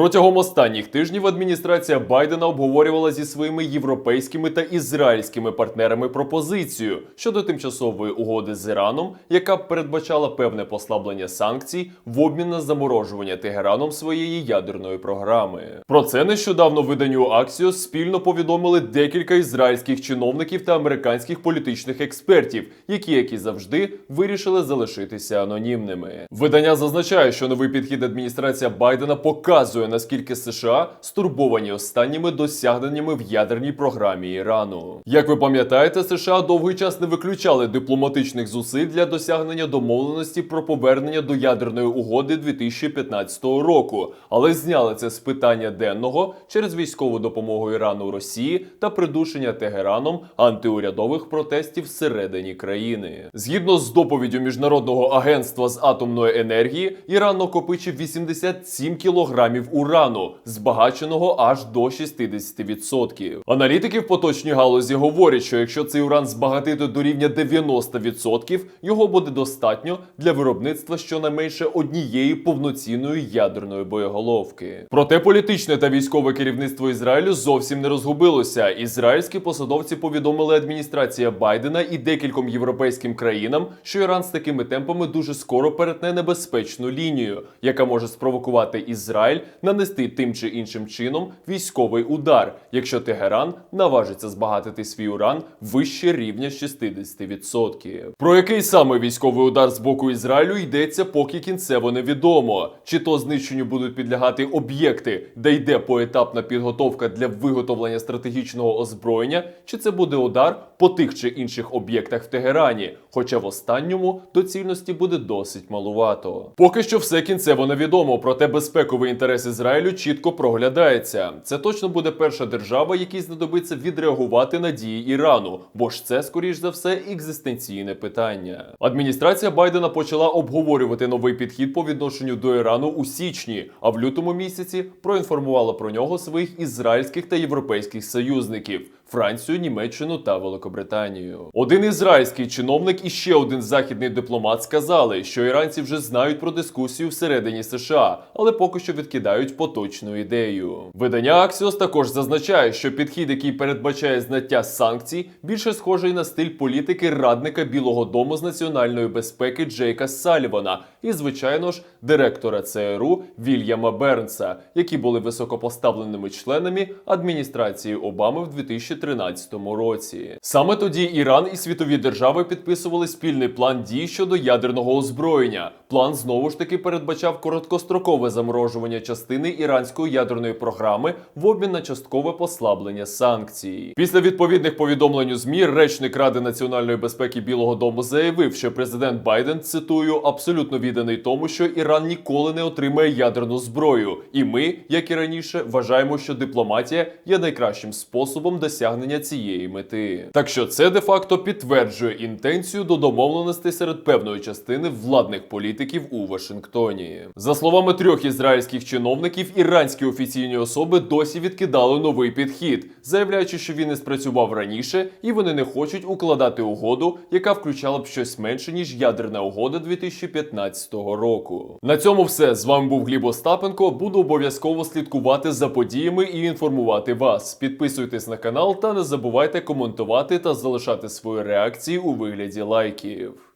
Протягом останніх тижнів адміністрація Байдена обговорювала зі своїми європейськими та ізраїльськими партнерами пропозицію щодо тимчасової угоди з Іраном, яка передбачала певне послаблення санкцій в обмін на заморожування Тегераном своєї ядерної програми. Про це нещодавно виданню Axios спільно повідомили декілька ізраїльських чиновників та американських політичних експертів, які, як і завжди, вирішили залишитися анонімними. Видання зазначає, що новий підхід адміністрація Байдена показує наскільки США стурбовані останніми досягненнями в ядерній програмі Ірану. Як ви пам'ятаєте, США довгий час не виключали дипломатичних зусиль для досягнення домовленості про повернення до ядерної угоди 2015 року, але зняли це з питання денного через військову допомогу Ірану Росії та придушення Тегераном антиурядових протестів всередині країни. Згідно з доповіддю міжнародного агентства з атомної енергії, Іран накопичив 87 кілограмів урану, збагаченого аж до 60%. Аналітики в поточній галузі говорять, що якщо цей уран збагатити до рівня 90%, його буде достатньо для виробництва щонайменше однієї повноцінної ядерної боєголовки. Проте політичне та військове керівництво Ізраїлю зовсім не розгубилося. Ізраїльські посадовці повідомили адміністрація Байдена і декільком європейським країнам, що Іран з такими темпами дуже скоро перетне небезпечну лінію, яка може спровокувати Ізраїль нанести тим чи іншим чином військовий удар, якщо Тегеран наважиться збагатити свій уран вище рівня 60%. Про який саме військовий удар з боку Ізраїлю йдеться, поки кінцево невідомо. Чи то знищенню будуть підлягати об'єкти, де йде поетапна підготовка для виготовлення стратегічного озброєння, чи це буде удар по тих чи інших об'єктах в Тегерані, хоча в останньому доцільності буде досить малувато. Поки що все кінцево невідомо, проте безпековий інтерес Ізраїлю чітко проглядається. Це точно буде перша держава, якій знадобиться відреагувати на дії Ірану, бо ж це, скоріш за все, екзистенційне питання. Адміністрація Байдена почала обговорювати новий підхід по відношенню до Ірану у січні, а в лютому місяці проінформувала про нього своїх ізраїльських та європейських союзників. Францію, Німеччину та Великобританію. Один ізраїльський чиновник і ще один західний дипломат сказали, що іранці вже знають про дискусію всередині США, але поки що відкидають поточну ідею. Видання Axios також зазначає, що підхід, який передбачає зняття санкцій, більше схожий на стиль політики радника Білого Дому з національної безпеки Джейка Салівана і, звичайно ж, директора ЦРУ Вільяма Бернса, які були високопоставленими членами адміністрації Обами в 2013 році. Саме тоді Іран і світові держави підписували спільний план дій щодо ядерного озброєння. План знову ж таки передбачав короткострокове заморожування частини іранської ядерної програми в обмін на часткове послаблення санкцій. Після відповідних повідомлень у ЗМІ речник Ради національної безпеки Білого Дому заявив, що президент Байден цитую абсолютно відданий тому, що Іран ніколи не отримає ядерну зброю, і ми, як і раніше, вважаємо, що дипломатія є найкращим способом досягнення цієї мети. Так що це де-факто підтверджує інтенцію до домовленостей серед певної частини владних політиків у Вашингтоні. За словами трьох ізраїльських чиновників, іранські офіційні особи досі відкидали новий підхід, заявляючи, що він не спрацював раніше, і вони не хочуть укладати угоду, яка включала б щось менше ніж ядерна угода 2015 року. На цьому все з вами був Гліб Остапенко. Буду обов'язково слідкувати за подіями і інформувати вас. Підписуйтесь на канал та не забувайте коментувати та залишати свої реакції у вигляді лайків.